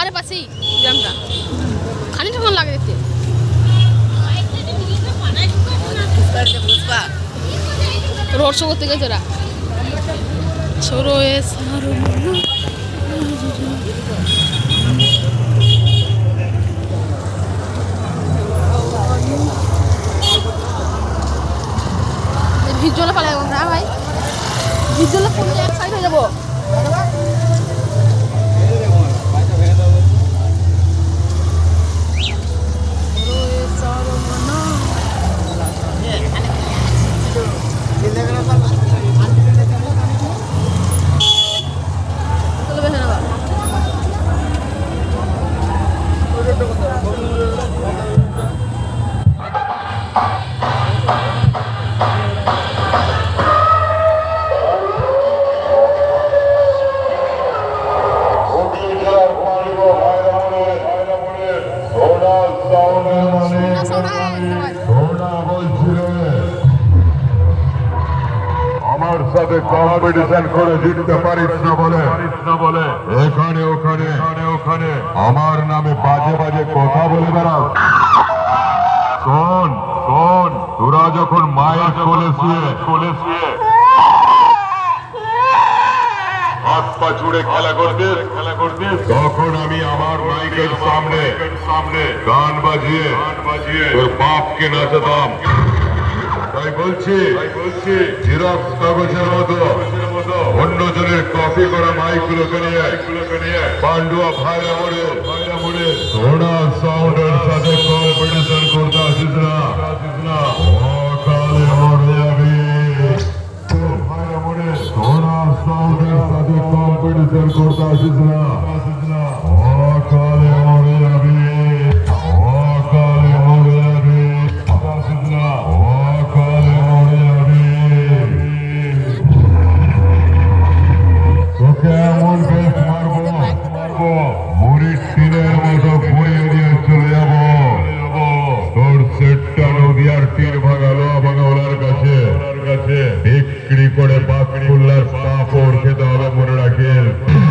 বাড়ির পাশেই গ্রামটা। খানিকটা কেমন লাগে দেখতে। রোড শো করতে গেছে ওরা। ছোড়ো এ সারো ভিড় পালাই না ভাই। ভিড় জলে পড়লে এক সাইড হয়ে যাব। আমার সাথে কম্পিটিশন করে জিততে পারিস না বলে। এখানে, ওখানে ওখানে আমার নামে বাজে বাজে কথা বলে বেড়াও। শোন শোন, তোরা যখন মায়ের কোলে শুয়ে কোলে শুয়ে হাত পা জুড়ে খেলা করতে খেলা করতে তখন আমি আমার মাইকের সামনে সামনে গান বাজিয়ে তোর বাপকে নাচাতাম। তাই বলছি বলছি জিরক্স কাগজের মতো অন্যজনের কপি করা মাইকগুলোকে নিয়ে নিয়ে পান্ডুয়া ভাইরা মোড়ে ভাইরা মোড়ে সোনা সাউন্ডের সাথে কম্পিটিশন করতে কম্পিটিশন করতে আসিস বিক্রি করে বাকরুল্লার পাপড় খেতে হবে মনে রাখিস